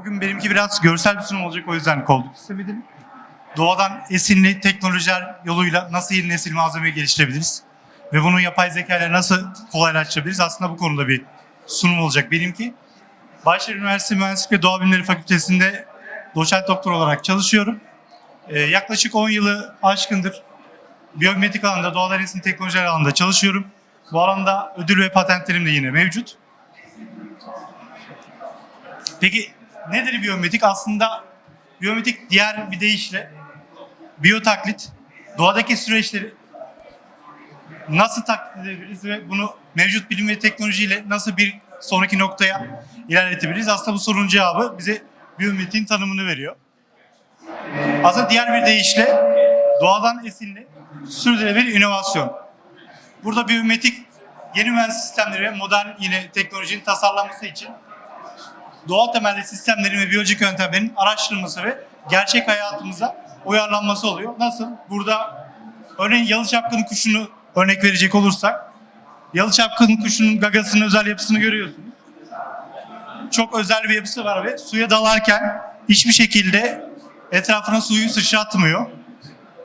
Bugün benimki biraz görsel bir sunum olacak o yüzden kolduk istemedim. Doğadan esinli teknolojiler yoluyla nasıl yeni nesil malzeme geliştirebiliriz? Ve bunu yapay zeka ile nasıl kolaylaştırabiliriz? Aslında bu konuda bir sunum olacak benimki. Bahçeli Üniversitesi Mühendislik ve Doğa Bilimleri Fakültesi'nde doçent doktor olarak çalışıyorum. Ee, yaklaşık 10 yılı aşkındır biyometrik alanında, doğadan esinli teknolojiler alanında çalışıyorum. Bu alanda ödül ve patentlerim de yine mevcut. Peki nedir biyometrik? Aslında biyometrik diğer bir deyişle biyotaklit, doğadaki süreçleri nasıl taklit edebiliriz ve bunu mevcut bilim ve teknolojiyle nasıl bir sonraki noktaya ilerletebiliriz? Aslında bu sorunun cevabı bize biyometriğin tanımını veriyor. Aslında diğer bir deyişle doğadan esinli sürdürülebilir inovasyon. Burada biyometrik yeni mühendis sistemleri ve modern yine teknolojinin tasarlanması için doğal temelli sistemlerin ve biyolojik yöntemlerin araştırılması ve gerçek hayatımıza uyarlanması oluyor. Nasıl? Burada örneğin yalı çapkını kuşunu örnek verecek olursak yalı çapkını kuşunun gagasının özel yapısını görüyorsunuz. Çok özel bir yapısı var ve suya dalarken hiçbir şekilde etrafına suyu sıçratmıyor.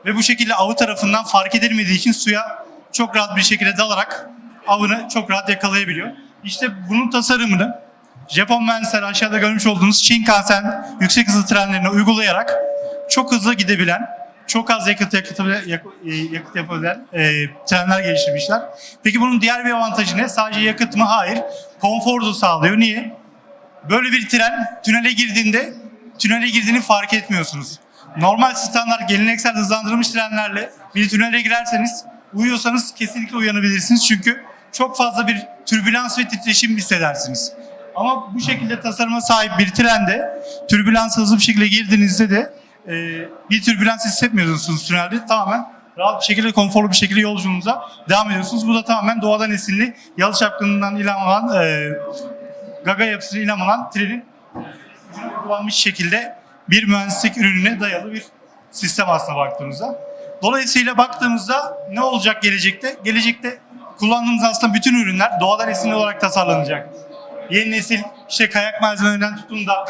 Ve bu şekilde avı tarafından fark edilmediği için suya çok rahat bir şekilde dalarak avını çok rahat yakalayabiliyor. İşte bunun tasarımını Japon mühendisler aşağıda görmüş olduğunuz Shinkansen yüksek hızlı trenlerine uygulayarak çok hızlı gidebilen, çok az yakıt yakıtabilen, yak- e, yakıt yapabilen e, trenler geliştirmişler. Peki bunun diğer bir avantajı ne? Sadece yakıt mı? Hayır. Konfor da sağlıyor. Niye? Böyle bir tren tünele girdiğinde tünele girdiğini fark etmiyorsunuz. Normal standart geleneksel hızlandırılmış trenlerle bir tünele girerseniz uyuyorsanız kesinlikle uyanabilirsiniz. Çünkü çok fazla bir türbülans ve titreşim hissedersiniz. Ama bu şekilde tasarıma sahip bir trende türbülans hızlı bir şekilde girdiğinizde de e, bir türbülans hissetmiyorsunuz tünelde. Tamamen rahat bir şekilde, konforlu bir şekilde yolculuğunuza devam ediyorsunuz. Bu da tamamen doğadan esinli yalı çapkınından ilham alan e, gaga yapısına ilham alan trenin ucuna kullanmış şekilde bir mühendislik ürününe dayalı bir sistem aslına baktığımızda. Dolayısıyla baktığımızda ne olacak gelecekte? Gelecekte kullandığımız aslında bütün ürünler doğadan esinli olarak tasarlanacak. Yeni nesil işte kayak malzemelerinden tutun da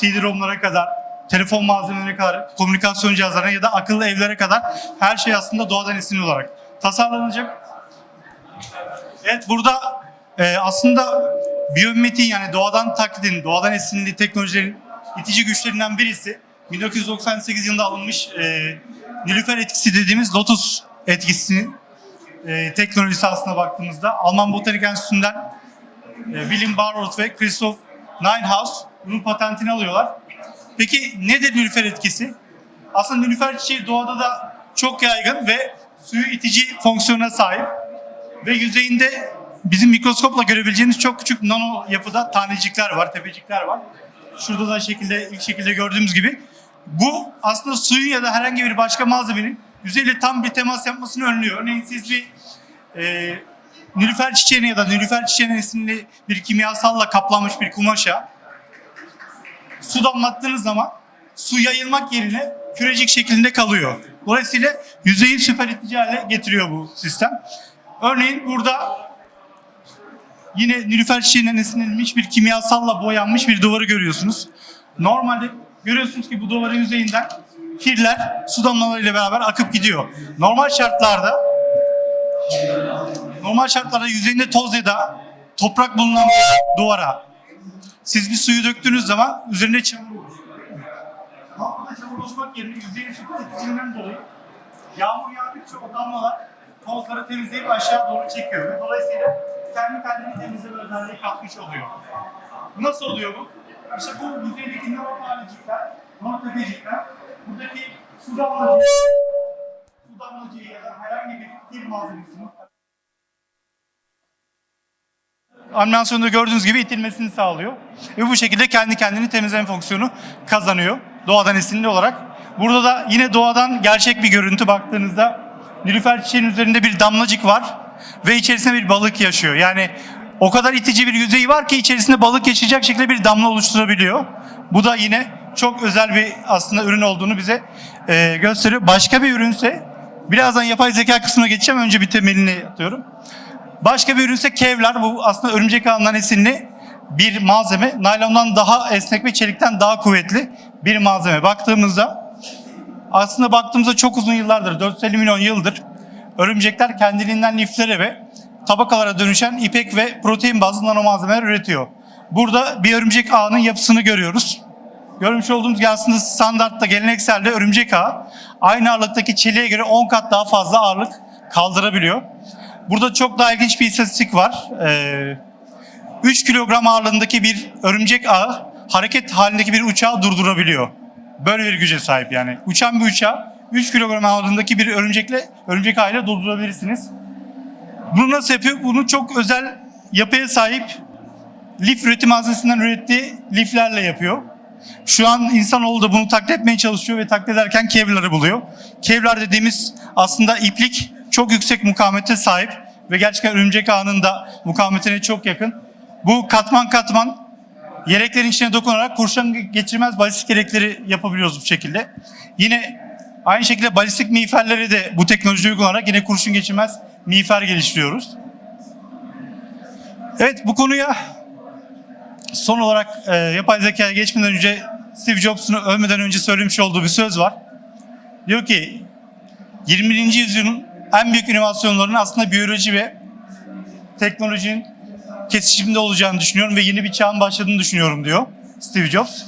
CD-ROM'lara kadar, telefon malzemelerine kadar, komünikasyon cihazlarına ya da akıllı evlere kadar her şey aslında doğadan esinli olarak tasarlanacak. Evet burada e, aslında biyometin yani doğadan taklidin, doğadan esinli teknolojilerin itici güçlerinden birisi 1998 yılında alınmış e, Nilüfer etkisi dediğimiz Lotus etkisi e, teknolojisi aslına baktığımızda Alman Botanik Enstitüsü'nden William Barrow ve Christoph Ninehaus bunun patentini alıyorlar. Peki nedir Nilüfer etkisi? Aslında Nilüfer çiçeği doğada da çok yaygın ve suyu itici fonksiyona sahip ve yüzeyinde bizim mikroskopla görebileceğimiz çok küçük nano yapıda tanecikler var, tepecikler var. Şurada da şekilde ilk şekilde gördüğümüz gibi. Bu aslında suyun ya da herhangi bir başka malzemenin yüzeyle tam bir temas yapmasını önlüyor. Örneğin siz bir e, nilüfer çiçeğine ya da nilüfer çiçeğine isimli bir kimyasalla kaplanmış bir kumaşa su damlattığınız zaman su yayılmak yerine kürecik şeklinde kalıyor. Dolayısıyla yüzeyi süper itici hale getiriyor bu sistem. Örneğin burada yine nilüfer çiçeğinden esinlenmiş bir kimyasalla boyanmış bir duvarı görüyorsunuz. Normalde görüyorsunuz ki bu duvarın yüzeyinden kirler su damlalarıyla beraber akıp gidiyor. Normal şartlarda normal şartlarda yüzeyinde toz ya da toprak bulunan bir duvara siz bir suyu döktüğünüz zaman üzerinde çamur olur. Burada çamur oluşmak yerine yüzeyin süper etkisinden dolayı yağmur yağdıkça o damlalar tozları temizleyip aşağı doğru çekiyor. Dolayısıyla kendi kendini temizleme özelliği katmış oluyor. Nasıl oluyor bu? İşte bu yüzeydeki nano tanecikler, nano tepecikler, buradaki su damlacığı, su damlacığı ya da herhangi bir kir malzemesini animasyonda gördüğünüz gibi itilmesini sağlıyor. Ve bu şekilde kendi kendini temizleme fonksiyonu kazanıyor doğadan esinli olarak. Burada da yine doğadan gerçek bir görüntü baktığınızda Nilüfer çiçeğinin üzerinde bir damlacık var ve içerisinde bir balık yaşıyor. Yani o kadar itici bir yüzeyi var ki içerisinde balık yaşayacak şekilde bir damla oluşturabiliyor. Bu da yine çok özel bir aslında ürün olduğunu bize e, gösteriyor. Başka bir ürünse birazdan yapay zeka kısmına geçeceğim. Önce bir temelini atıyorum. Başka bir ürünse Kevlar. Bu aslında örümcek ağından esinli bir malzeme. Naylondan daha esnek ve çelikten daha kuvvetli bir malzeme. Baktığımızda aslında baktığımızda çok uzun yıllardır, 450 milyon yıldır örümcekler kendiliğinden liflere ve tabakalara dönüşen ipek ve protein bazlı nano malzemeler üretiyor. Burada bir örümcek ağının yapısını görüyoruz. Görmüş olduğumuz gibi aslında standartta gelenekselde örümcek ağı aynı ağırlıktaki çeliğe göre 10 kat daha fazla ağırlık kaldırabiliyor. Burada çok daha ilginç bir istatistik var. Ee, 3 kilogram ağırlığındaki bir örümcek ağı hareket halindeki bir uçağı durdurabiliyor. Böyle bir güce sahip yani. Uçan bir uçağı 3 kilogram ağırlığındaki bir örümcekle, örümcek ağıyla durdurabilirsiniz. Bunu nasıl yapıyor? Bunu çok özel yapıya sahip lif üretim malzemesinden ürettiği liflerle yapıyor. Şu an insanoğlu da bunu taklit etmeye çalışıyor ve taklit ederken Kevlar'ı buluyor. Kevlar dediğimiz aslında iplik çok yüksek mukavemete sahip ve gerçekten örümcek ağının da mukavemetine çok yakın. Bu katman katman yeleklerin içine dokunarak kurşun geçirmez balistik yelekleri yapabiliyoruz bu şekilde. Yine aynı şekilde balistik miğferleri de bu teknolojiyi uygulanarak yine kurşun geçirmez miğfer geliştiriyoruz. Evet bu konuya son olarak e, yapay zekaya geçmeden önce Steve Jobs'un ölmeden önce söylemiş olduğu bir söz var. Diyor ki 21. yüzyılın en büyük inovasyonlarının aslında biyoloji ve teknolojinin kesişimde olacağını düşünüyorum ve yeni bir çağın başladığını düşünüyorum diyor Steve Jobs.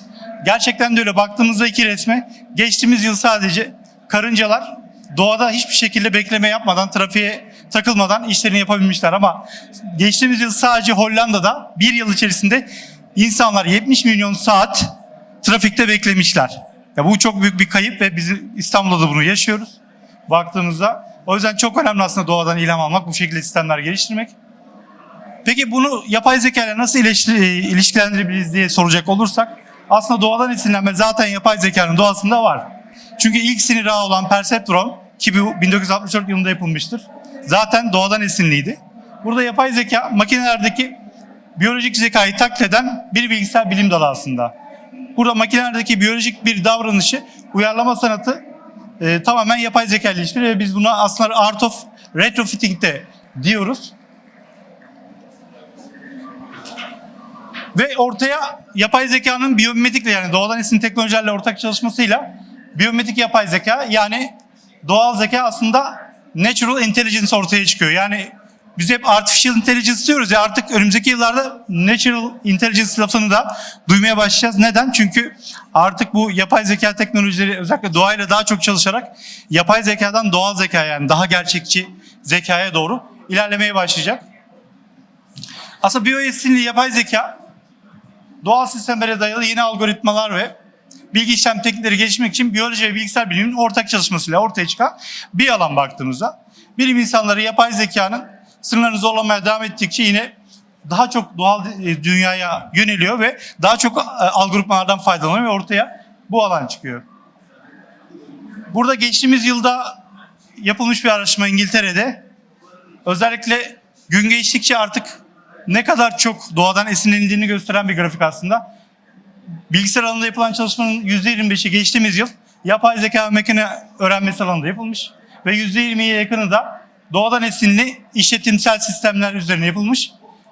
Gerçekten de öyle. Baktığımızda iki resme geçtiğimiz yıl sadece karıncalar doğada hiçbir şekilde bekleme yapmadan, trafiğe takılmadan işlerini yapabilmişler ama geçtiğimiz yıl sadece Hollanda'da bir yıl içerisinde insanlar 70 milyon saat trafikte beklemişler. Ya bu çok büyük bir kayıp ve biz İstanbul'da da bunu yaşıyoruz baktığımızda. O yüzden çok önemli aslında doğadan ilham almak, bu şekilde sistemler geliştirmek. Peki bunu yapay zeka ile nasıl ilişki- ilişkilendirebiliriz diye soracak olursak aslında doğadan esinlenme zaten yapay zekanın doğasında var. Çünkü ilk sinir ağı olan Perceptron ki bu 1964 yılında yapılmıştır. Zaten doğadan esinliydi. Burada yapay zeka makinelerdeki biyolojik zekayı taklit eden bir bilgisayar bilim dalı aslında. Burada makinelerdeki biyolojik bir davranışı uyarlama sanatı e, tamamen yapay zeka ile ilişkili ve biz buna aslında art of retrofitting de diyoruz. Ve ortaya yapay zekanın biyomimetikle yani doğadan esin teknolojilerle ortak çalışmasıyla biyomimetik yapay zeka yani doğal zeka aslında natural intelligence ortaya çıkıyor. Yani biz hep artificial intelligence diyoruz ya artık önümüzdeki yıllarda natural intelligence lafını da duymaya başlayacağız. Neden? Çünkü artık bu yapay zeka teknolojileri özellikle doğayla daha çok çalışarak yapay zekadan doğal zeka yani daha gerçekçi zekaya doğru ilerlemeye başlayacak. Aslında biyoesinli yapay zeka doğal sistemlere dayalı yeni algoritmalar ve bilgi işlem teknikleri geliştirmek için biyoloji ve bilgisayar biliminin ortak çalışmasıyla ortaya çıkan bir alan baktığımızda. Bilim insanları yapay zekanın sınırlarını zorlamaya devam ettikçe yine daha çok doğal e, dünyaya yöneliyor ve daha çok e, algoritmalardan faydalanıyor ve ortaya bu alan çıkıyor. Burada geçtiğimiz yılda yapılmış bir araştırma İngiltere'de özellikle gün geçtikçe artık ne kadar çok doğadan esinlenildiğini gösteren bir grafik aslında. Bilgisayar alanında yapılan çalışmanın %25'i geçtiğimiz yıl yapay zeka ve makine öğrenmesi alanında yapılmış. Ve %20'ye yakını da doğadan esinli işletimsel sistemler üzerine yapılmış.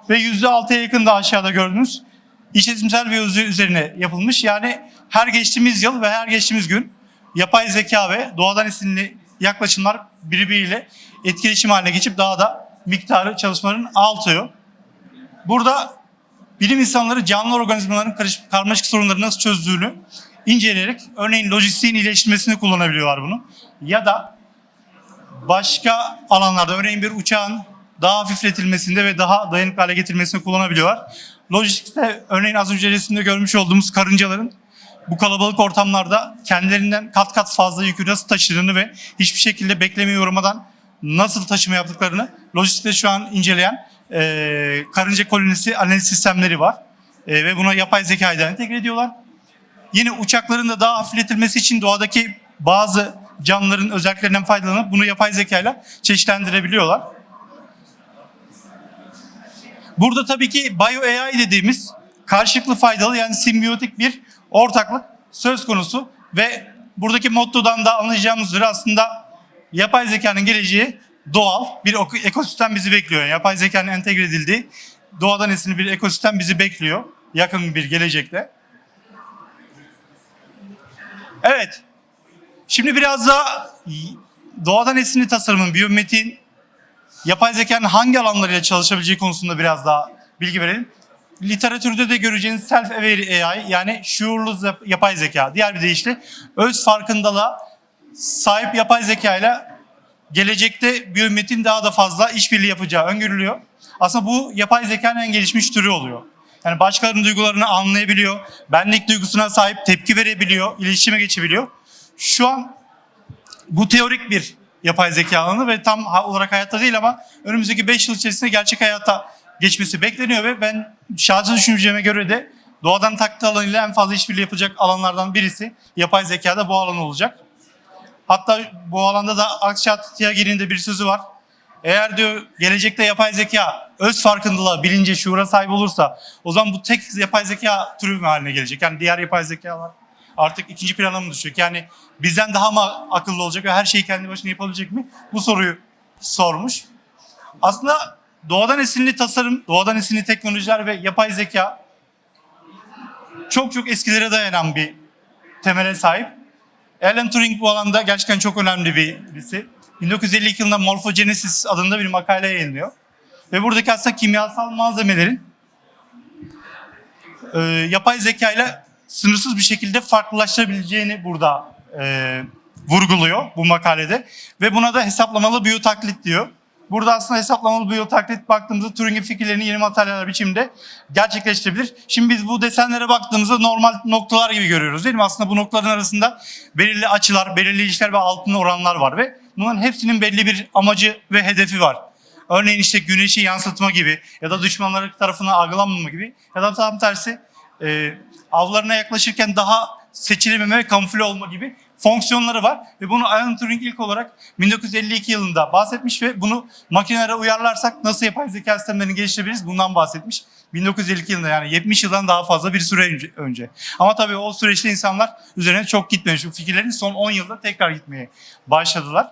Ve %6'ya yakın da aşağıda gördüğünüz işletimsel biyoloji üzerine yapılmış. Yani her geçtiğimiz yıl ve her geçtiğimiz gün yapay zeka ve doğadan esinli yaklaşımlar birbiriyle etkileşim haline geçip daha da miktarı çalışmaların artıyor. Burada bilim insanları canlı organizmaların karmaşık sorunları nasıl çözdüğünü inceleyerek örneğin lojistiğin iyileştirmesini kullanabiliyorlar bunu. Ya da başka alanlarda örneğin bir uçağın daha hafifletilmesinde ve daha dayanıklı hale getirmesini kullanabiliyorlar. Lojistikte örneğin az önce resimde görmüş olduğumuz karıncaların bu kalabalık ortamlarda kendilerinden kat kat fazla yükü nasıl taşıdığını ve hiçbir şekilde beklemeye uğramadan nasıl taşıma yaptıklarını lojistikte şu an inceleyen e, karınca kolonisi analiz sistemleri var. E, ve buna yapay zekayı da entegre ediyorlar. Yine uçakların da daha hafifletilmesi için doğadaki bazı canlıların özelliklerinden faydalanıp bunu yapay zekayla çeşitlendirebiliyorlar. Burada tabii ki Bio AI dediğimiz karşılıklı faydalı yani simbiyotik bir ortaklık söz konusu ve buradaki mottodan da anlayacağımız üzere aslında yapay zekanın geleceği doğal bir ekosistem bizi bekliyor. Yani yapay zekanın entegre edildiği doğadan esinli bir ekosistem bizi bekliyor yakın bir gelecekte. Evet. Şimdi biraz daha doğadan esinli tasarımın, biyometiğin, yapay zekanın hangi alanlarıyla çalışabileceği konusunda biraz daha bilgi verelim. Literatürde de göreceğiniz self-aware AI yani şuurlu yapay zeka. Diğer bir deyişle öz farkındalığa sahip yapay zeka ile gelecekte biyometrin daha da fazla işbirliği yapacağı öngörülüyor. Aslında bu yapay zekanın en gelişmiş türü oluyor. Yani başkalarının duygularını anlayabiliyor, benlik duygusuna sahip tepki verebiliyor, iletişime geçebiliyor. Şu an bu teorik bir yapay zeka alanı ve tam olarak hayatta değil ama önümüzdeki 5 yıl içerisinde gerçek hayata geçmesi bekleniyor ve ben şahsi düşünceme göre de doğadan taklit alanıyla en fazla işbirliği yapacak alanlardan birisi yapay zekada bu alan olacak. Hatta bu alanda da Akşat Tiyagi'nin de bir sözü var. Eğer diyor gelecekte yapay zeka öz farkındalığa, bilince, şuura sahip olursa o zaman bu tek yapay zeka türü haline gelecek? Yani diğer yapay zekalar artık ikinci plana mı düşecek? Yani bizden daha mı akıllı olacak ve her şeyi kendi başına yapabilecek mi? Bu soruyu sormuş. Aslında doğadan esinli tasarım, doğadan esinli teknolojiler ve yapay zeka çok çok eskilere dayanan bir temele sahip. Alan Turing bu alanda gerçekten çok önemli bir birisi. 1952 yılında Morphogenesis adında bir makale yayınlıyor. Ve buradaki aslında kimyasal malzemelerin e, yapay zeka ile sınırsız bir şekilde farklılaştırabileceğini burada e, vurguluyor bu makalede. Ve buna da hesaplamalı biyotaklit diyor. Burada aslında hesaplamalı biyotaklit baktığımızda Turing'in fikirlerini yeni materyaller biçimde gerçekleştirebilir. Şimdi biz bu desenlere baktığımızda normal noktalar gibi görüyoruz değil mi? Aslında bu noktaların arasında belirli açılar, belirli ilişkiler ve altın oranlar var ve bunların hepsinin belli bir amacı ve hedefi var. Örneğin işte güneşi yansıtma gibi ya da düşmanları tarafından algılanmama gibi ya da tam tersi e, avlarına yaklaşırken daha seçilememe ve kamufle olma gibi fonksiyonları var. Ve bunu Alan Turing ilk olarak 1952 yılında bahsetmiş ve bunu makinelere uyarlarsak nasıl yapay zeka sistemlerini geliştirebiliriz bundan bahsetmiş. 1952 yılında yani 70 yıldan daha fazla bir süre önce-. Ama tabii o süreçte insanlar üzerine çok gitmemiş. Bu fikirlerin son 10 yılda tekrar gitmeye başladılar.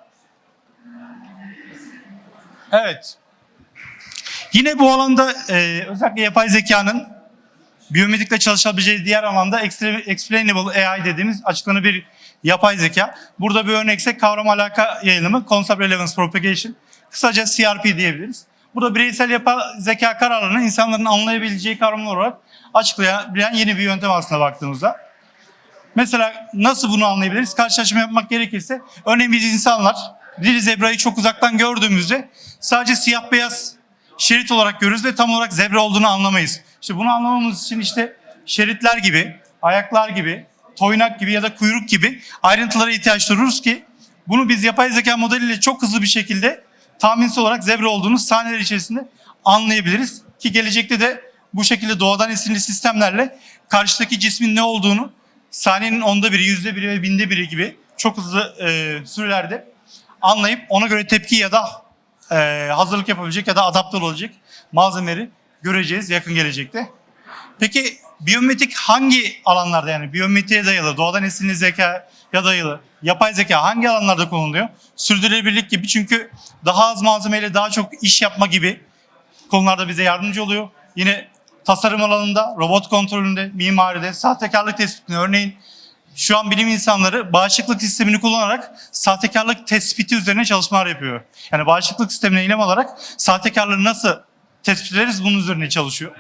Evet. Yine bu alanda e, özellikle yapay zekanın biyomedikle çalışabileceği diğer alanda explainable AI dediğimiz açıklanabilir bir yapay zeka. Burada bir örnekse kavram alaka yayılımı, Concept Relevance Propagation. Kısaca CRP diyebiliriz. Burada bireysel yapay zeka kararlarını insanların anlayabileceği kavramlar olarak açıklayan yeni bir yöntem aslında baktığımızda. Mesela nasıl bunu anlayabiliriz? Karşılaşma yapmak gerekirse örneğin biz insanlar bir zebrayı çok uzaktan gördüğümüzde sadece siyah beyaz şerit olarak görürüz ve tam olarak zebra olduğunu anlamayız. İşte bunu anlamamız için işte şeritler gibi, ayaklar gibi, toynak gibi ya da kuyruk gibi ayrıntılara ihtiyaç duyuyoruz ki bunu biz yapay zeka modeliyle çok hızlı bir şekilde tahminsiz olarak zebra olduğunu saniyeler içerisinde anlayabiliriz. Ki gelecekte de bu şekilde doğadan esinli sistemlerle karşıdaki cismin ne olduğunu saniyenin onda biri, yüzde biri ve binde biri gibi çok hızlı e, sürelerde anlayıp ona göre tepki ya da e, hazırlık yapabilecek ya da adapte olacak malzemeleri göreceğiz yakın gelecekte. Peki biyometrik hangi alanlarda yani biyometriye dayalı, doğadan esinli zekaya dayalı, yapay zeka hangi alanlarda kullanılıyor? Sürdürülebilirlik gibi çünkü daha az malzemeyle daha çok iş yapma gibi konularda bize yardımcı oluyor. Yine tasarım alanında, robot kontrolünde, mimaride, sahtekarlık tespitinde örneğin şu an bilim insanları bağışıklık sistemini kullanarak sahtekarlık tespiti üzerine çalışmalar yapıyor. Yani bağışıklık sistemine ilham alarak sahtekarlığı nasıl tespit ederiz bunun üzerine çalışıyor.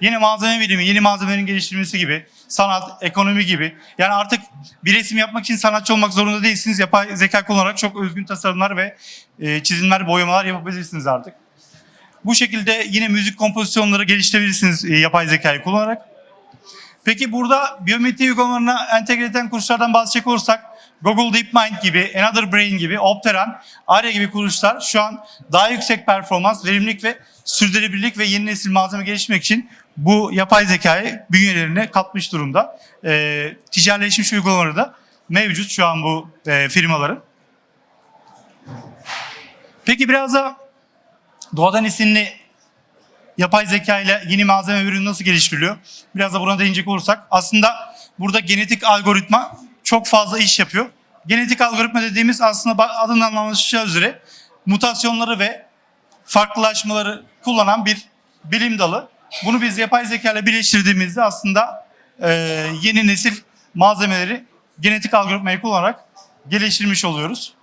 Yeni malzeme bilimi, yeni malzemelerin geliştirilmesi gibi, sanat, ekonomi gibi. Yani artık bir resim yapmak için sanatçı olmak zorunda değilsiniz. Yapay zeka kullanarak çok özgün tasarımlar ve e, çizimler, boyamalar yapabilirsiniz artık. Bu şekilde yine müzik kompozisyonları geliştirebilirsiniz e, yapay zekayı kullanarak. Peki burada biyometri uygulamalarına entegre eden kurslardan bahsedecek olursak Google DeepMind gibi, Another Brain gibi, Opteran, Arya gibi kuruluşlar şu an daha yüksek performans, verimlilik ve sürdürülebilirlik ve yeni nesil malzeme geliştirmek için bu yapay zekayı bünyelerine katmış durumda. Ee, ticarileşmiş uygulamaları da mevcut şu an bu e, firmaların. Peki biraz da doğadan esinli yapay zeka ile yeni malzeme ürünü nasıl geliştiriliyor? Biraz da buna değinecek olursak aslında burada genetik algoritma çok fazla iş yapıyor. Genetik algoritma dediğimiz aslında adından anlaşılacağı üzere mutasyonları ve farklılaşmaları kullanan bir bilim dalı. Bunu biz yapay zeka ile birleştirdiğimizde aslında e, yeni nesil malzemeleri genetik algoritmayı kullanarak geliştirmiş oluyoruz.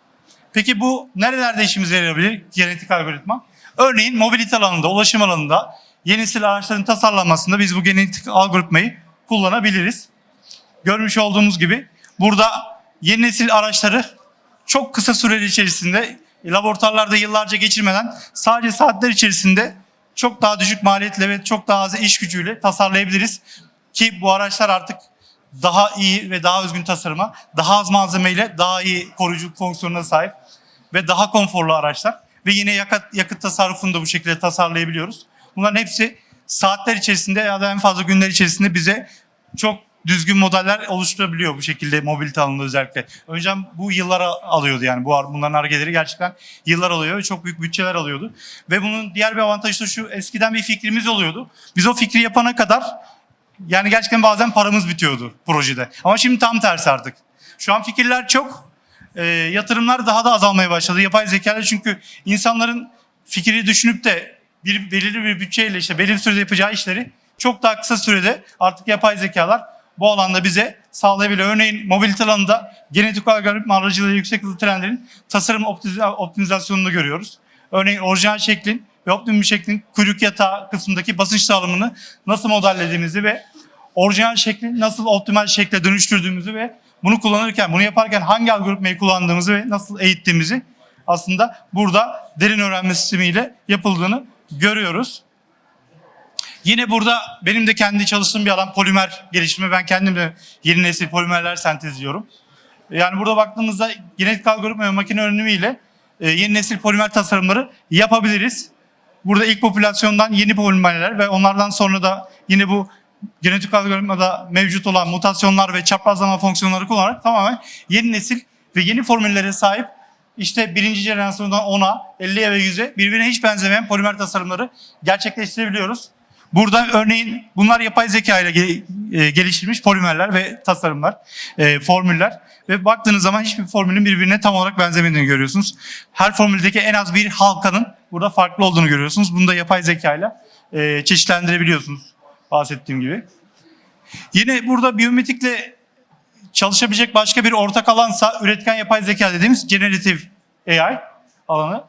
Peki bu nerelerde işimize yarayabilir genetik algoritma? Örneğin mobilite alanında, ulaşım alanında yeni nesil araçların tasarlanmasında biz bu genetik algoritmayı kullanabiliriz. Görmüş olduğumuz gibi burada yeni nesil araçları çok kısa süre içerisinde laboratuvarlarda yıllarca geçirmeden sadece saatler içerisinde çok daha düşük maliyetle ve çok daha az iş gücüyle tasarlayabiliriz. Ki bu araçlar artık daha iyi ve daha özgün tasarıma, daha az malzemeyle daha iyi koruyuculuk fonksiyonuna sahip ve daha konforlu araçlar. Ve yine yakıt, yakıt tasarrufunu da bu şekilde tasarlayabiliyoruz. Bunların hepsi saatler içerisinde ya da en fazla günler içerisinde bize çok düzgün modeller oluşturabiliyor bu şekilde mobilite alanında özellikle. Önceden bu yıllara alıyordu yani bu bunların hareket gerçekten yıllar alıyor ve çok büyük bütçeler alıyordu. Ve bunun diğer bir avantajı da şu eskiden bir fikrimiz oluyordu. Biz o fikri yapana kadar yani gerçekten bazen paramız bitiyordu projede. Ama şimdi tam tersi artık. Şu an fikirler çok, e, yatırımlar daha da azalmaya başladı. Yapay zeka çünkü insanların fikri düşünüp de bir belirli bir bütçeyle işte belirli sürede yapacağı işleri çok daha kısa sürede artık yapay zekalar bu alanda bize sağlayabiliyor. Örneğin mobilite alanında genetik algoritma aracılığıyla yüksek hızlı trenlerin tasarım optimiz- optimizasyonunu görüyoruz. Örneğin orijinal şeklin ve optimum şeklin kuyruk yatağı kısmındaki basınç dağılımını nasıl modellediğimizi ve orijinal şekli nasıl optimal şekle dönüştürdüğümüzü ve bunu kullanırken, bunu yaparken hangi algoritmayı kullandığımızı ve nasıl eğittiğimizi aslında burada derin öğrenme sistemiyle yapıldığını görüyoruz. Yine burada benim de kendi çalıştığım bir alan polimer geliştirme. Ben kendim de yeni nesil polimerler sentezliyorum. Yani burada baktığımızda genetik algoritma ve makine öğrenimiyle e, yeni nesil polimer tasarımları yapabiliriz. Burada ilk popülasyondan yeni polimerler ve onlardan sonra da yine bu genetik algoritmada mevcut olan mutasyonlar ve çaprazlama fonksiyonları kullanarak tamamen yeni nesil ve yeni formüllere sahip işte birinci jenerasyondan 10'a, 50'ye ve 100'e birbirine hiç benzemeyen polimer tasarımları gerçekleştirebiliyoruz. Burada örneğin bunlar yapay zeka ile e, geliştirilmiş polimerler ve tasarımlar, e, formüller. Ve baktığınız zaman hiçbir formülün birbirine tam olarak benzemediğini görüyorsunuz. Her formüldeki en az bir halkanın burada farklı olduğunu görüyorsunuz. Bunu da yapay zeka ile e, çeşitlendirebiliyorsunuz bahsettiğim gibi. Yine burada biyometrikle çalışabilecek başka bir ortak alansa üretken yapay zeka dediğimiz generative AI alanı.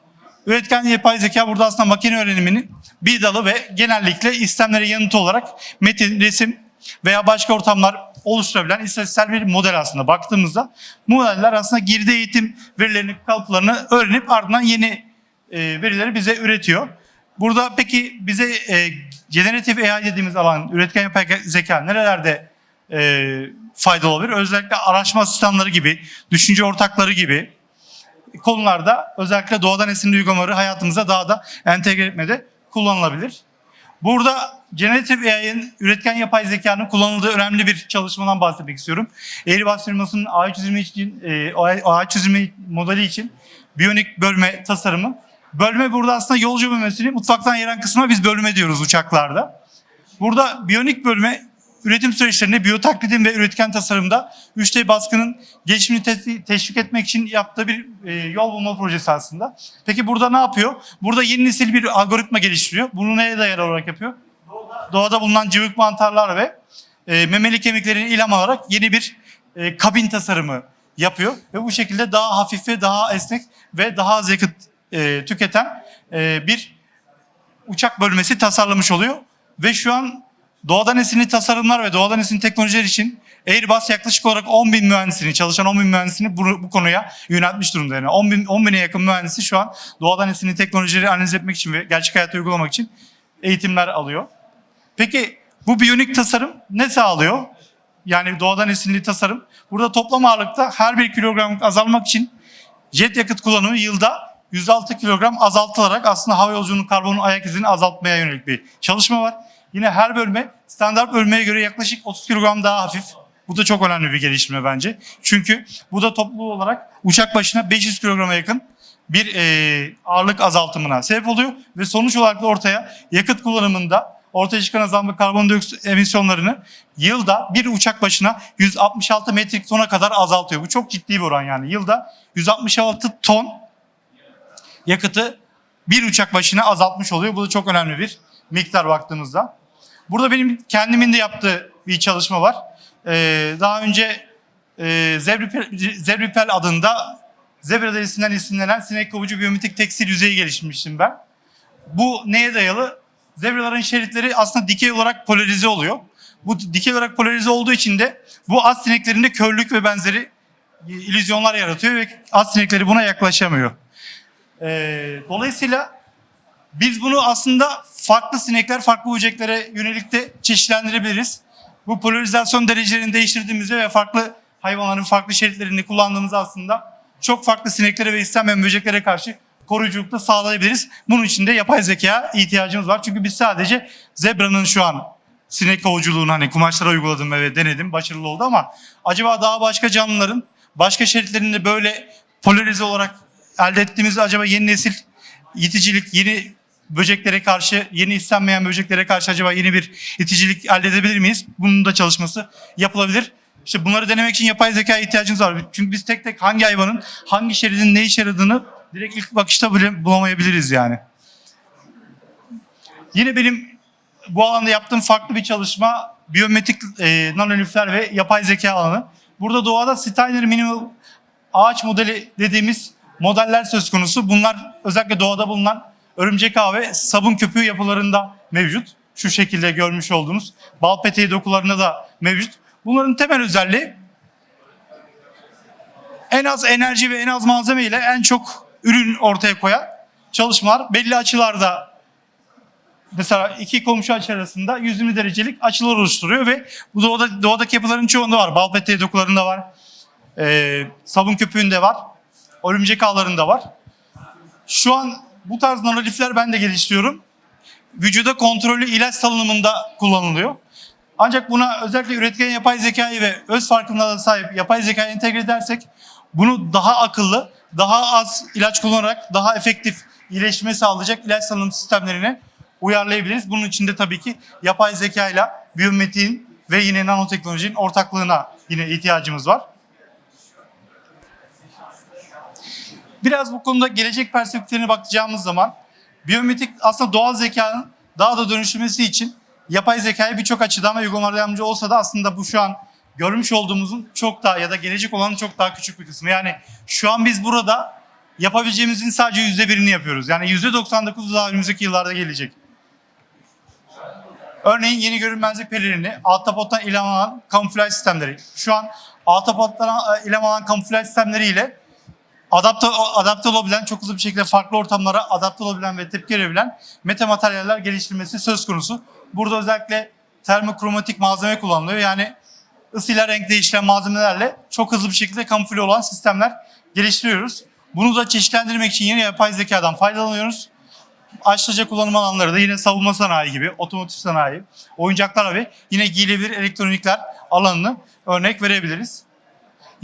Üretken yapay zeka burada aslında makine öğreniminin bir dalı ve genellikle istemlere yanıt olarak metin, resim veya başka ortamlar oluşturabilen istatistiksel bir model aslında baktığımızda modeller aslında girdi eğitim verilerini, kalıplarını öğrenip ardından yeni e, verileri bize üretiyor. Burada peki bize e, generatif AI dediğimiz alan, üretken yapay zeka nerelerde e, faydalı olabilir? Özellikle araştırma asistanları gibi, düşünce ortakları gibi konularda özellikle doğadan esinli uygulamaları hayatımıza daha da entegre etmede kullanılabilir. Burada Generative AI'nin üretken yapay zekanın kullanıldığı önemli bir çalışmadan bahsetmek istiyorum. Airbus firmasının A320 için, e, A320 modeli için biyonik bölme tasarımı. Bölme burada aslında yolcu bölmesini mutfaktan yeren kısma biz bölme diyoruz uçaklarda. Burada biyonik bölme üretim süreçlerinde biyotaklidin ve üretken tasarımda 3D baskının gelişimini te- teşvik etmek için yaptığı bir e, yol bulma projesi aslında. Peki burada ne yapıyor? Burada yeni nesil bir algoritma geliştiriyor. Bunu neye dayalı olarak yapıyor? Doğada bulunan cıvık mantarlar ve e, memeli kemiklerini ilham alarak yeni bir e, kabin tasarımı yapıyor. Ve bu şekilde daha hafif ve daha esnek ve daha az yakıt e, tüketen e, bir uçak bölmesi tasarlamış oluyor. Ve şu an doğadan esinli tasarımlar ve doğadan esinli teknolojiler için Airbus yaklaşık olarak 10 bin mühendisini, çalışan 10 bin mühendisini bu, bu konuya yöneltmiş durumda. Yani 10 bin, 10 bine yakın mühendisi şu an doğadan esinli teknolojileri analiz etmek için ve gerçek hayatta uygulamak için eğitimler alıyor. Peki bu biyonik tasarım ne sağlıyor? Yani doğadan esinli tasarım. Burada toplam ağırlıkta her bir kilogram azalmak için jet yakıt kullanımı yılda 106 kilogram azaltılarak aslında hava yolculuğunun karbon ayak izini azaltmaya yönelik bir çalışma var. Yine her bölme standart bölmeye göre yaklaşık 30 kilogram daha hafif. Bu da çok önemli bir gelişme bence. Çünkü bu da toplu olarak uçak başına 500 kilograma yakın bir e, ağırlık azaltımına sebep oluyor. Ve sonuç olarak da ortaya yakıt kullanımında ortaya çıkan azalma karbondioksit emisyonlarını yılda bir uçak başına 166 metrik tona kadar azaltıyor. Bu çok ciddi bir oran yani. Yılda 166 ton yakıtı bir uçak başına azaltmış oluyor. Bu da çok önemli bir miktar baktığımızda. Burada benim kendimin de yaptığı bir çalışma var. Ee, daha önce e, Zebripel, adında zebra derisinden esinlenen sinek kovucu biyometrik tekstil yüzeyi geliştirmiştim ben. Bu neye dayalı? Zebraların şeritleri aslında dikey olarak polarize oluyor. Bu dikey olarak polarize olduğu için de bu az sineklerinde körlük ve benzeri e, illüzyonlar yaratıyor ve az sinekleri buna yaklaşamıyor. Ee, dolayısıyla biz bunu aslında farklı sinekler, farklı böceklere yönelik de çeşitlendirebiliriz. Bu polarizasyon derecelerini değiştirdiğimizde ve farklı hayvanların farklı şeritlerini kullandığımızda aslında çok farklı sineklere ve istenmeyen böceklere karşı koruyuculuk da sağlayabiliriz. Bunun için de yapay zeka ihtiyacımız var. Çünkü biz sadece zebranın şu an sinek kovuculuğunu hani kumaşlara uyguladım ve denedim. Başarılı oldu ama acaba daha başka canlıların başka şeritlerinde böyle polarize olarak elde ettiğimiz acaba yeni nesil yiticilik, yeni böceklere karşı, yeni istenmeyen böceklere karşı acaba yeni bir iticilik elde edebilir miyiz? Bunun da çalışması yapılabilir. İşte bunları denemek için yapay zeka ihtiyacımız var. Çünkü biz tek tek hangi hayvanın hangi şeridin ne işe yaradığını direkt ilk bakışta bile bulamayabiliriz yani. Yine benim bu alanda yaptığım farklı bir çalışma biyometrik e, nanolifler ve yapay zeka alanı. Burada doğada Steiner Minimal ağaç modeli dediğimiz modeller söz konusu. Bunlar özellikle doğada bulunan örümcek ağı ve sabun köpüğü yapılarında mevcut. Şu şekilde görmüş olduğunuz bal peteği dokularında da mevcut. Bunların temel özelliği en az enerji ve en az malzeme ile en çok ürün ortaya koyan çalışmalar. Belli açılarda mesela iki komşu açı arasında 120 derecelik açılar oluşturuyor ve bu doğada, doğadaki yapıların çoğunda var. Bal peteği dokularında var. Ee, sabun köpüğünde var. Örümcek ağlarında var. Şu an bu tarz nanolifler ben de geliştiriyorum. Vücuda kontrollü ilaç salınımında kullanılıyor. Ancak buna özellikle üretken yapay zekayı ve öz farkındalığa sahip yapay zekayı entegre edersek bunu daha akıllı, daha az ilaç kullanarak daha efektif iyileşme sağlayacak ilaç salınım sistemlerine uyarlayabiliriz. Bunun için de tabii ki yapay zeka ile biyometriğin ve yine nanoteknolojinin ortaklığına yine ihtiyacımız var. Biraz bu konuda gelecek perspektiflerine bakacağımız zaman biyometrik aslında doğal zekanın daha da dönüşülmesi için yapay zekaya birçok açıdan ve uygulamalarda yardımcı olsa da aslında bu şu an görmüş olduğumuzun çok daha ya da gelecek olanın çok daha küçük bir kısmı. Yani şu an biz burada yapabileceğimizin sadece yüzde birini yapıyoruz. Yani yüzde 99 daha önümüzdeki yıllarda gelecek. Örneğin yeni görünmezlik pelerini, ahtapottan ilham alan kamuflaj sistemleri. Şu an ahtapottan e, ilham alan kamuflaj sistemleriyle adapte, adapte olabilen, çok hızlı bir şekilde farklı ortamlara adapte olabilen ve tepki verebilen metamateryaller geliştirilmesi söz konusu. Burada özellikle termokromatik malzeme kullanılıyor. Yani ısıyla renk değiştiren malzemelerle çok hızlı bir şekilde kamufle olan sistemler geliştiriyoruz. Bunu da çeşitlendirmek için yine yapay zekadan faydalanıyoruz. Açlıca kullanım alanları da yine savunma sanayi gibi, otomotiv sanayi, oyuncaklar ve yine giyilebilir elektronikler alanını örnek verebiliriz.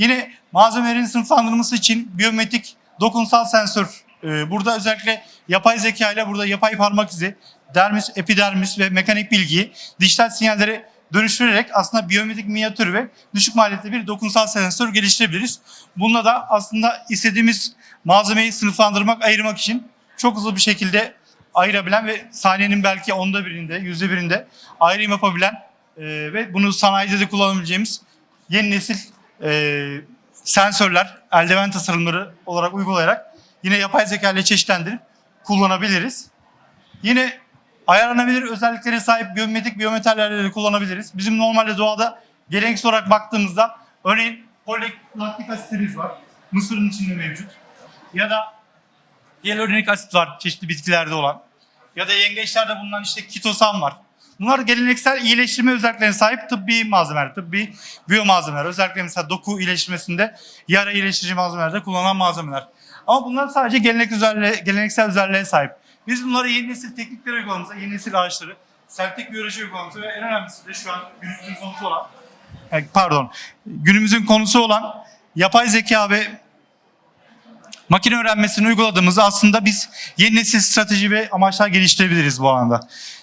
Yine malzemelerin sınıflandırılması için biyometrik dokunsal sensör. Ee, Burada özellikle yapay zeka ile burada yapay parmak izi, dermis, epidermis ve mekanik bilgiyi dijital sinyalleri dönüştürerek aslında biyometrik minyatür ve düşük maliyetli bir dokunsal sensör geliştirebiliriz. Bununla da aslında istediğimiz malzemeyi sınıflandırmak, ayırmak için çok hızlı bir şekilde ayırabilen ve saniyenin belki onda birinde, yüzde birinde ayrım yapabilen e, ve bunu sanayide de kullanabileceğimiz yeni nesil e, sensörler, eldiven tasarımları olarak uygulayarak yine yapay zeka ile çeşitlendirip kullanabiliriz. Yine ayarlanabilir özelliklere sahip biyometrik biyometallerleri kullanabiliriz. Bizim normalde doğada geleneksel olarak baktığımızda örneğin polilaktik asitimiz var. Mısırın içinde mevcut. Ya da hyaluronik asit var çeşitli bitkilerde olan. Ya da yengeçlerde bulunan işte kitosan var. Bunlar geleneksel iyileştirme özelliklerine sahip tıbbi malzemeler, tıbbi biyomalzemeler. Özellikle mesela doku iyileştirmesinde yara iyileştirici malzemelerde kullanılan malzemeler. Ama bunlar sadece geleneksel özelliğe, geleneksel özelliğe sahip. Biz bunları yeni nesil teknikler uygulamamıza, yeni nesil ağaçları, sertlik biyoloji uygulamamıza ve en önemlisi de şu an günümüzün konusu olan, e, pardon, günümüzün konusu olan yapay zeka ve makine öğrenmesini uyguladığımızda aslında biz yeni nesil strateji ve amaçlar geliştirebiliriz bu alanda.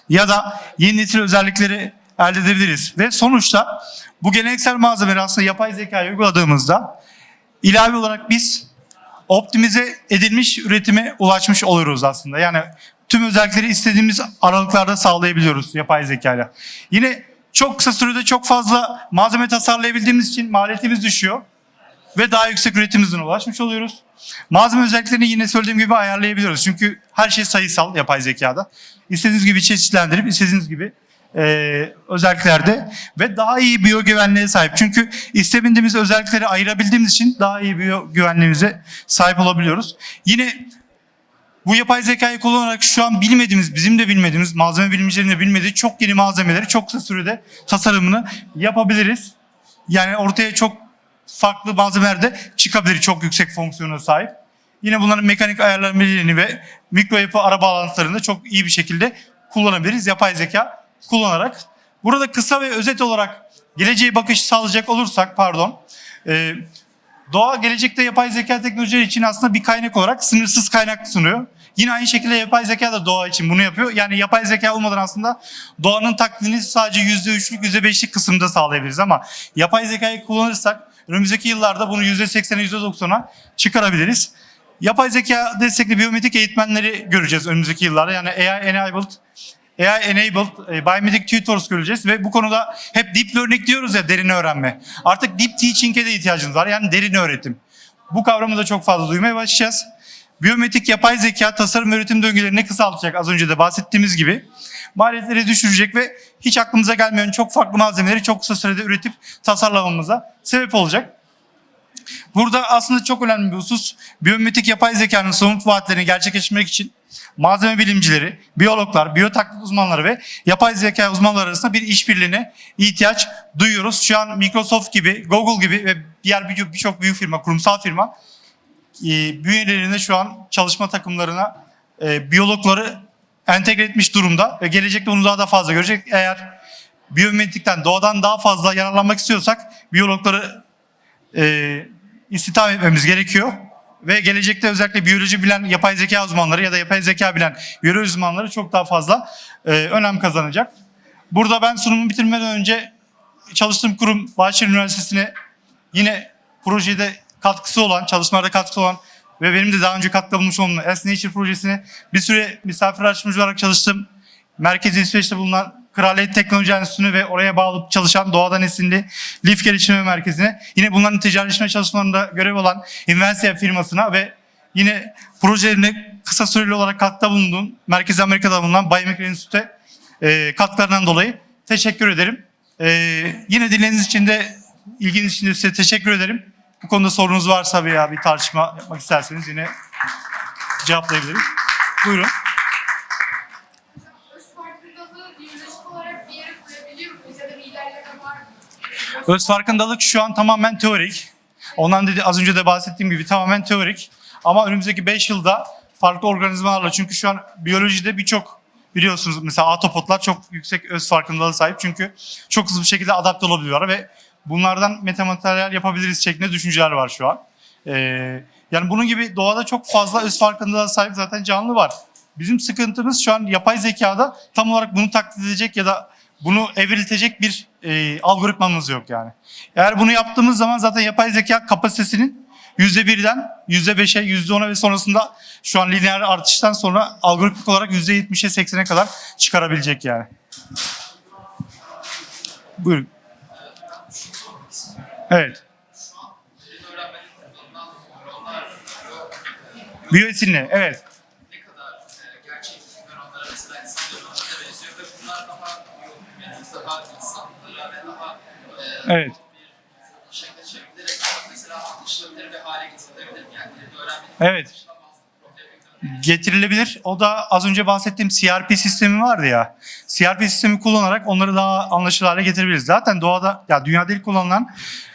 Ya da yeni nesil özellikleri elde edebiliriz. Ve sonuçta bu geleneksel malzemeleri aslında yapay zekayı uyguladığımızda ilave olarak biz optimize edilmiş üretime ulaşmış oluyoruz aslında. Yani tüm özellikleri istediğimiz aralıklarda sağlayabiliyoruz yapay zekayla. Yine çok kısa sürede çok fazla malzeme tasarlayabildiğimiz için maliyetimiz düşüyor ve daha yüksek üretim hızına ulaşmış oluyoruz. Malzeme özelliklerini yine söylediğim gibi ayarlayabiliyoruz. Çünkü her şey sayısal yapay zekada. İstediğiniz gibi çeşitlendirip istediğiniz gibi e, özelliklerde ve daha iyi biyo güvenliğe sahip. Çünkü istemediğimiz özellikleri ayırabildiğimiz için daha iyi biyo güvenliğimize sahip olabiliyoruz. Yine bu yapay zekayı kullanarak şu an bilmediğimiz, bizim de bilmediğimiz, malzeme bilimcilerin de bilmediği çok yeni malzemeleri çok kısa sürede tasarımını yapabiliriz. Yani ortaya çok farklı malzemeler de çıkabilir çok yüksek fonksiyona sahip. Yine bunların mekanik ayarlanabilirliğini ve mikro yapı ara bağlantılarını çok iyi bir şekilde kullanabiliriz yapay zeka kullanarak. Burada kısa ve özet olarak geleceğe bakış sağlayacak olursak pardon. e, Doğa gelecekte yapay zeka teknolojileri için aslında bir kaynak olarak sınırsız kaynak sunuyor. Yine aynı şekilde yapay zeka da doğa için bunu yapıyor. Yani yapay zeka olmadan aslında doğanın taklidini sadece %3'lük %5'lik kısımda sağlayabiliriz ama yapay zekayı kullanırsak önümüzdeki yıllarda bunu %80'e %90'a çıkarabiliriz. Yapay zeka destekli biyometrik eğitmenleri göreceğiz önümüzdeki yıllarda. Yani AI enabled AI enabled e, biometric tutors göreceğiz ve bu konuda hep deep learning diyoruz ya derin öğrenme. Artık deep teaching'e de ihtiyacımız var yani derin öğretim. Bu kavramı da çok fazla duymaya başlayacağız. Biyometrik yapay zeka tasarım ve üretim döngülerini kısaltacak az önce de bahsettiğimiz gibi. Maliyetleri düşürecek ve hiç aklımıza gelmeyen çok farklı malzemeleri çok kısa sürede üretip tasarlamamıza sebep olacak. Burada aslında çok önemli bir husus biyometrik yapay zekanın somut vaatlerini gerçekleştirmek için malzeme bilimcileri, biyologlar, biyotaktik uzmanları ve yapay zeka uzmanları arasında bir işbirliğine ihtiyaç duyuyoruz. Şu an Microsoft gibi, Google gibi ve diğer birçok büyük firma, kurumsal firma e, bünyelerinde şu an çalışma takımlarına e, biyologları entegre etmiş durumda ve gelecekte bunu daha da fazla görecek. Eğer biyometrikten, doğadan daha fazla yararlanmak istiyorsak biyologları e, istihdam etmemiz gerekiyor. Ve gelecekte özellikle biyoloji bilen yapay zeka uzmanları ya da yapay zeka bilen biyoloji uzmanları çok daha fazla e, önem kazanacak. Burada ben sunumu bitirmeden önce çalıştığım kurum Bahçeli Üniversitesi'ne yine projede katkısı olan, çalışmalarda katkısı olan ve benim de daha önce katkıda bulmuş olduğum S Nature projesine bir süre misafir araştırmacı olarak çalıştım. Merkezi İsveç'te bulunan Kraliyet Teknoloji Enstitüsü'nü ve oraya bağlı çalışan Doğadan Esinli Lif Geliştirme Merkezi'ne, yine bunların ticarileşme çalışmalarında görev olan Invensia firmasına ve yine projelerine kısa süreli olarak katkıda bulunduğum Merkezi Amerika'da bulunan Biomedical Enstitü'ye e, katkılarından dolayı teşekkür ederim. E, yine dinlediğiniz için de ilginiz için de size teşekkür ederim. Bu konuda sorunuz varsa veya bir tartışma yapmak isterseniz yine cevaplayabiliriz. Buyurun. Öz farkındalık şu an tamamen teorik. Ondan dedi az önce de bahsettiğim gibi tamamen teorik. Ama önümüzdeki 5 yılda farklı organizmalarla çünkü şu an biyolojide birçok biliyorsunuz mesela atopotlar çok yüksek öz farkındalığa sahip çünkü çok hızlı bir şekilde adapte olabiliyorlar ve bunlardan metamateryal yapabiliriz şeklinde düşünceler var şu an. Ee, yani bunun gibi doğada çok fazla öz farkındalığa sahip zaten canlı var. Bizim sıkıntımız şu an yapay zekada tam olarak bunu taklit edecek ya da bunu evriltecek bir e, algoritmamız yok yani. Eğer bunu yaptığımız zaman zaten yapay zeka kapasitesinin %1'den %5'e, %10'a ve sonrasında şu an lineer artıştan sonra algoritmik olarak %70'e 80'e kadar çıkarabilecek yani. Buyurun. Evet. Biyoesinle, evet. Evet. Evet. Getirilebilir. O da az önce bahsettiğim CRP sistemi vardı ya. CRP sistemi kullanarak onları daha anlaşılır hale getirebiliriz. Zaten doğada, ya dünyada ilk kullanılan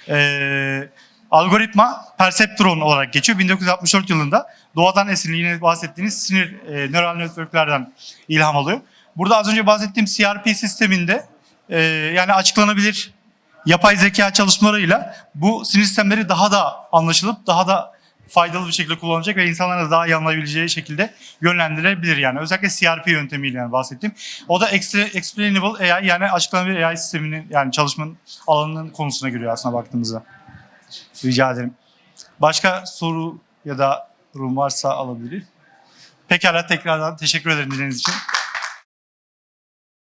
eee, algoritma Perceptron olarak geçiyor. 1964 yılında doğadan esinli yine bahsettiğiniz sinir eee, nöral networklerden ilham alıyor. Burada az önce bahsettiğim CRP sisteminde eee, yani açıklanabilir yapay zeka çalışmalarıyla bu sinir sistemleri daha da anlaşılıp daha da faydalı bir şekilde kullanılacak ve insanlara da daha iyi anlayabileceği şekilde yönlendirebilir yani. Özellikle CRP yöntemiyle yani bahsettiğim. O da explainable AI yani açıklanabilir AI sisteminin yani çalışmanın alanının konusuna giriyor aslında baktığımızda. Rica ederim. Başka soru ya da durum varsa alabilir. Pekala tekrardan teşekkür ederim dinlediğiniz için.